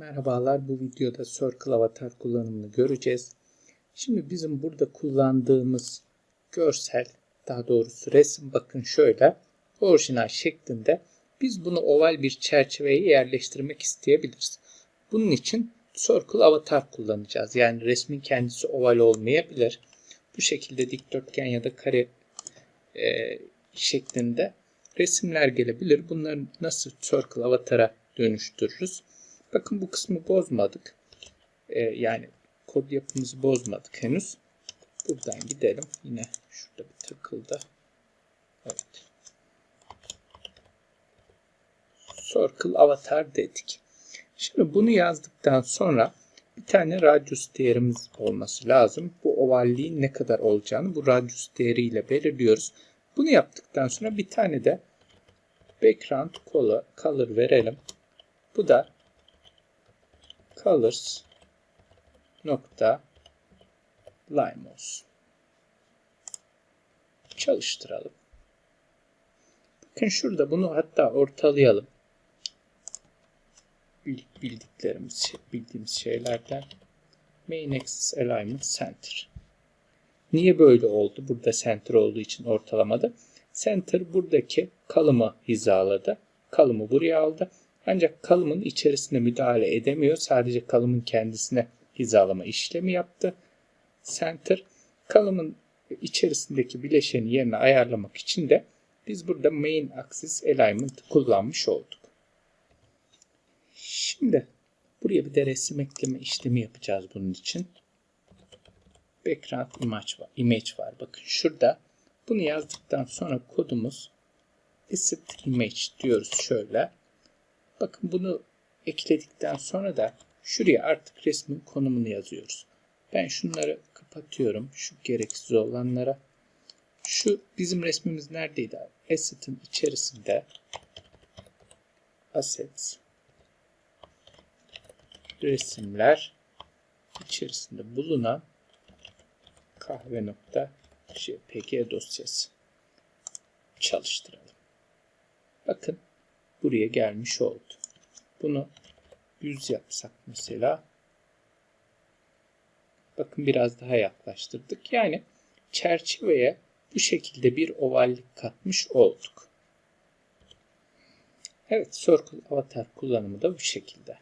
Merhabalar bu videoda Circle Avatar kullanımını göreceğiz. Şimdi bizim burada kullandığımız görsel daha doğrusu resim bakın şöyle orijinal şeklinde biz bunu oval bir çerçeveye yerleştirmek isteyebiliriz. Bunun için Circle Avatar kullanacağız. Yani resmin kendisi oval olmayabilir. Bu şekilde dikdörtgen ya da kare e, şeklinde resimler gelebilir. Bunları nasıl Circle Avatar'a dönüştürürüz? Bakın bu kısmı bozmadık. Ee, yani kod yapımızı bozmadık henüz. Buradan gidelim. Yine şurada bir takıldı. Evet. Circle Avatar dedik. Şimdi bunu yazdıktan sonra bir tane radius değerimiz olması lazım. Bu ovalliğin ne kadar olacağını bu radius değeriyle belirliyoruz. Bunu yaptıktan sonra bir tane de background color, color verelim. Bu da colors nokta lime olsun. Çalıştıralım. Bakın şurada bunu hatta ortalayalım. Bildiklerimiz, bildiğimiz şeylerden main axis alignment center. Niye böyle oldu? Burada center olduğu için ortalamada. Center buradaki kalımı hizaladı. Kalımı buraya aldı. Ancak kalımın içerisine müdahale edemiyor. Sadece kalımın kendisine hizalama işlemi yaptı. Center kalımın içerisindeki bileşeni yerine ayarlamak için de biz burada main axis alignment kullanmış olduk. Şimdi buraya bir de resim ekleme işlemi yapacağız bunun için. Background image var. Image var. Bakın şurada bunu yazdıktan sonra kodumuz asset image diyoruz şöyle. Bakın bunu ekledikten sonra da şuraya artık resmin konumunu yazıyoruz. Ben şunları kapatıyorum. Şu gereksiz olanlara. Şu bizim resmimiz neredeydi? Asset'in içerisinde assets resimler içerisinde bulunan kahve nokta jpg dosyası çalıştıralım. Bakın buraya gelmiş oldu. Bunu 100 yapsak mesela bakın biraz daha yaklaştırdık. Yani çerçeveye bu şekilde bir ovallik katmış olduk. Evet, Circle Avatar kullanımı da bu şekilde.